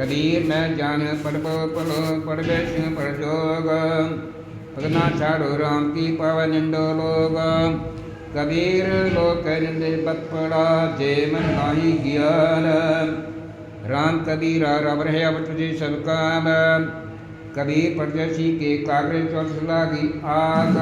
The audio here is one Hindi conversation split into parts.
कबीर न जान पढ़ो पढ़ो पढ़वेश पढ़ोग भगना छाड़ो राम की पवन लोग। कबीर लोक निंद पड़ा, जे मन नाही ज्ञान। राम कबीरा रब रहे, अब तुझे सब काम। कबीर परदसी के कागरे चौथ लागी आग।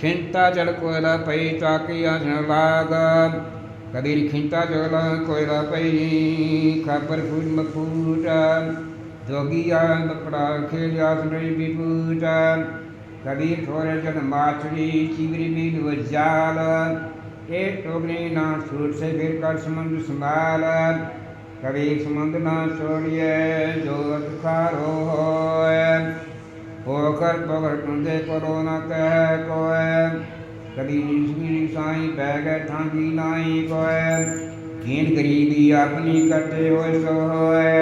छिंता जल कोयला पै चाकिया लागा। कबीर खिंता जोला कोयला पैरी खापर फूल मपूटा जोगिया बकड़ा खेलिया सुनई बिपूटा कबीर थोड़े जन माछड़ी चिबरी बीन व जाल एक टोकरी ना छूट से फिर कर समुद्र संभाल। कबीर समुद्र ना छोड़िए, जो दुखार हो होकर पकड़ टूटे करो न कह कोय कभी निसमी साई पै गए ठाकी नाई कोय कीन गरीबी अपनी करते होए सो होए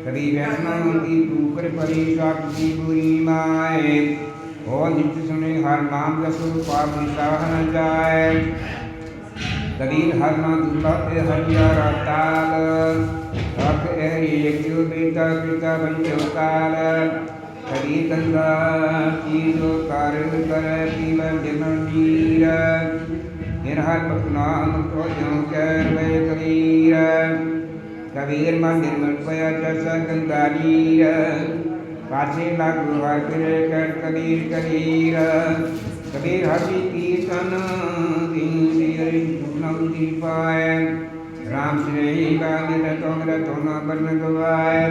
कभी वैष्णव की ऊपर परी साक्षी बुरी माए और नित्य सुने हर नाम जसो पाप निशाह न जाए कबीर हर ना दूसरा पे हरिया रताल तक ए एक बेटा पिता बन काल ਹਰੀ ਕੰਦਾ ਕੀ ਜੋ ਕਾਰਨ ਕਰੈ, ਪੀਵੈ ਬਿਮਨ ਵੀਰ ਨਿਰਹਰ ਨਾਮ ਤੋ ਜੋ ਕੈ ਵੇ ਕਰੀਰ ਕਬੀਰ ਮੰਦਿਰ ਮਨ ਪਿਆ ਜਸ ਗੰਦਾਨੀਰ ਪਾਛੇ ਲਾਗੂ ਹਰ ਕਰੇ ਕਰ ਕਬੀਰ ਕਬੀਰ। ਕਬੀਰ ਹਸੀ ਕੀਰਤਨ ਦੀਨ ਸਿਰੇ ਨਾਮ ਦੀ ਪਾਏ ਰਾਮ ਸਿਰੇ ਗਾ ਨਿਰ ਤੋਂਗਰ ਤੋਨਾ ਬਰਨ ਗਵਾਏ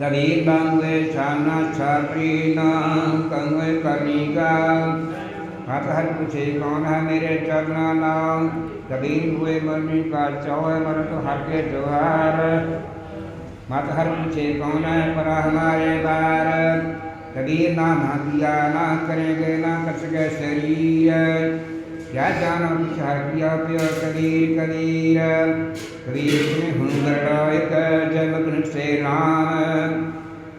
तभी बंगे छाना छापीना कंगे कनिका हर हर पूछे कौन है मेरे चरना नाम कबीर हुए मरने का चौहे मर तो हर के जोहार मत हर पूछे कौन है पर हमारे बार कबीर नाम हतिया ना करेंगे ना कस गए शरीर क्या जाना विचार किया प्यो कबीर कबीर कबीर में हुनर एक जमग्न से राम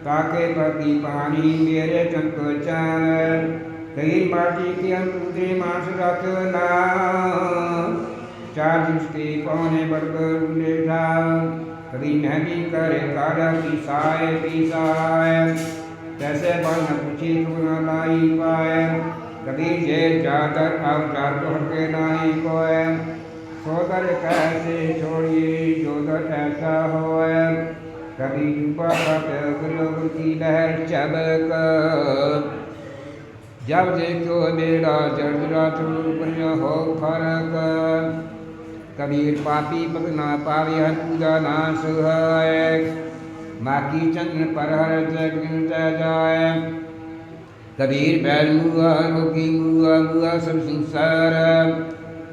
ताके पति पानी मेरे चंको चाल कबीर माटी की अंतुद्री मास रख नाम चार जिसके पौने बरबर उलेठा कभी नहीं करे काड़ा पिसाए पिसाए कैसे बल न पूछी तू न लाई पाए कभी जे जाकर अब जार तो हटके नहीं कोय सोदर कैसे छोड़िए जोदर ऐसा होए। कभी पट की लहर चबक जब देखो मेरा जर्जरा पर हो फरक। कबीर पापी पगना पावे पूजा ना सुहाय माकी चंद्र पर हर जग जाय कबीर बैल मुआ लोकी मुआ मुआ सब संसार।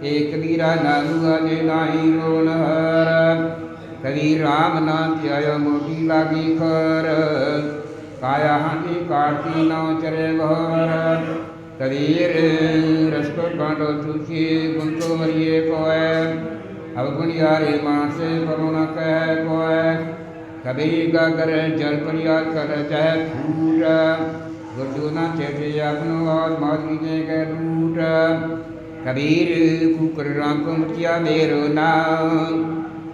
एक कबीरा ना मुआ, जे नाही रोन हर। कबीर राम ना त्याय मोटी लागी खर। काया हाथी काटी नाव चरे भर कबीर रसको कांटो तुलसी गुंतो मरिए कोय अब गुणियारे मानसे करुणा कह कोय कबीर का कर जल परिया कर चाहे फूट गुरजुना चेते अपनो और माधुरी ने के टूट कबीर कुकर राम को मतिया मेरो नाम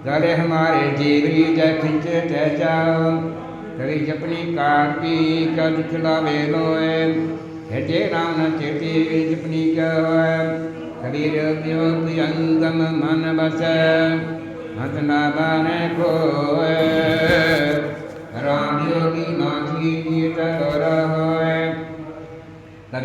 गले हमारे जीवरी जय खिंचे जाओ कभी जपनी काटी का दिखलावे लोए हेटे राम न चेते जपनी क्या कबीर ब्यो प्रियंगम मन बस हत न बने को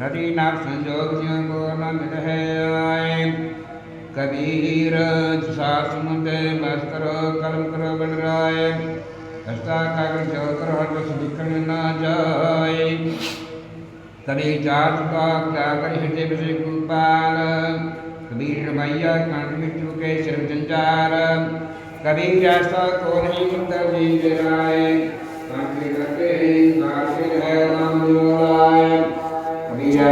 ਨਦੀ ਨਾਮ ਸੰਜੋਗ ਜਿਉ ਕੋ ਨ ਮਿਲਹਿ ਕਬੀਰ ਸਾਰ ਸਮੁੰਦੇ ਬਸ ਕਰੋ, ਕਰਮ ਕਰੋ ਬਨ ਰਾਏ। ਹਸਤਾ ਕਾਗਰ ਜੋ ਕਰੋ, ਹਰ ਬਸ ਲਿਖਣ ਨਾ ਜਾਏ। ਕਦੇ ਚਾਰ ਚੁਕਾ ਕਿਆ ਕਰੀ ਹਿਰਦੇ ਬਿਸੇ ਗੋਪਾਲ। ਕਬੀਰ ਰਮਈਆ ਕੰਠ ਵਿੱਚ ਚੁਕੇ ਸਿਰ ਜੰਜਾਰ ਕਬੀਰ ਐਸਾ ਕੋ ਨਹੀਂ ਸੁੰਦਰ ਜੀ ਰਾਏ।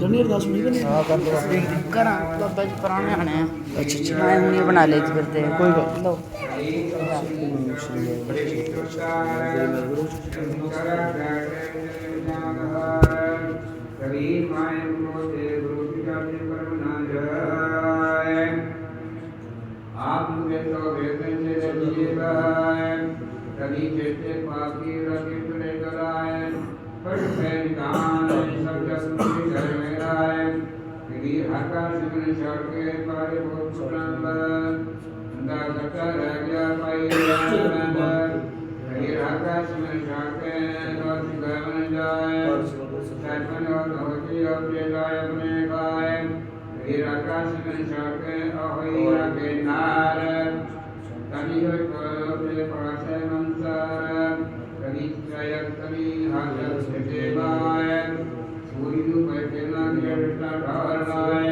जनेरदास हाँ, करा अच्छा, अच्छा। बना ले करते हैं कोई बात लो। सभी कृष्ण पापी कृष्ण कराए फट फैल कान सब जस्मी घर में राय यदि आकाश में चढ़ पर पारे बहुत सुरंग अंधा करता रह गया पाई यदि आकाश में चढ़ के और जाए शैतन और धोती और जलाय अपने गाय यदि आकाश में चढ़ के और कटानाय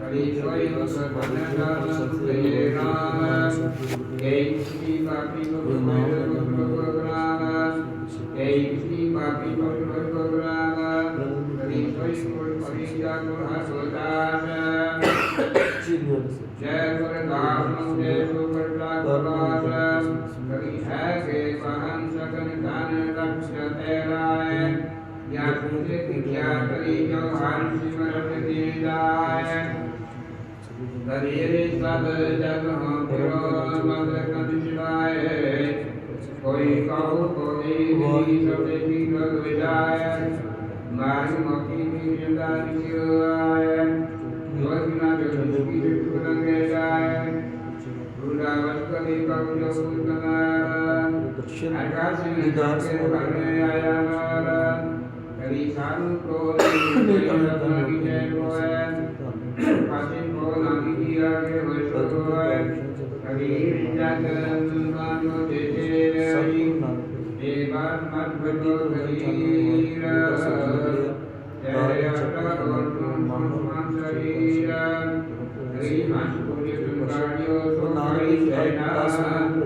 कलिद्वैव सपनकालसुतये नाम ऐं श्री पापी भगवनाम ऐं श्री पापी भगवनाम कलिद्वैव परिजागुः स्वदा ख्याति भगवान सिमरन दीदाय शरीर सब जग फिरो मग कंसवाय कोई कहु कोई होई सब की लग जाय मारी मकी की जिंदान क्यों आय योजना जो ज़िंदगी से खुदन गए जाय वृंदावन कभी कभी जो सुन आकाश में जाके करने आया मारा घरीसान को की जय हो पाचिन को नानी की आगे वैष्णव को हरि जागरण मानो जय हरि देवान मत बतो हरि जय अष्टक वर्तुम हनुमान शरीर हरि हंस पूज्य सुंदरियो सुंदरी जय नाथ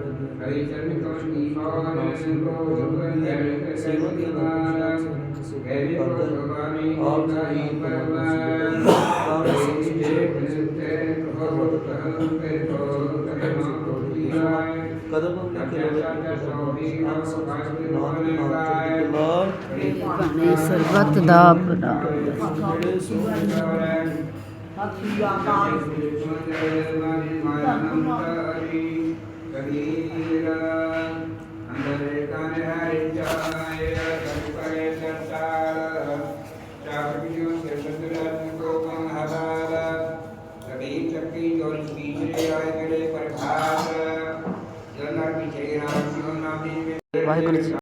ਸਰੀਰ ਹਰੀ ਹੰਸ ਪੁਰੇ ਸੰਗਾੜਿਓ ਸੋ ਕਾਈ ਸੈਨਾ ਅਜਨ ਨਾ ਛੋੜੇ ਕਾਈ ਨੇ ਗਾ ਹਰੀ ਨੇ ਗਾ ਪਿੰਡ ਵਸਨ ਸੋਨਾ ਐ ਜੋ ਨਾਮ ਦੀ ਆਪ ਸਤਨਾਮ ਵਾਹਿਗੁਰੂ कबीरा अंदर कन हरिचाय कल्पय करताल चापियो से सुंदरन को मंहलाल कबीर चक्की जो बीचरे आए गले पर घास जनर पीछे राम क्यों ना दी वाहेगुरु जी।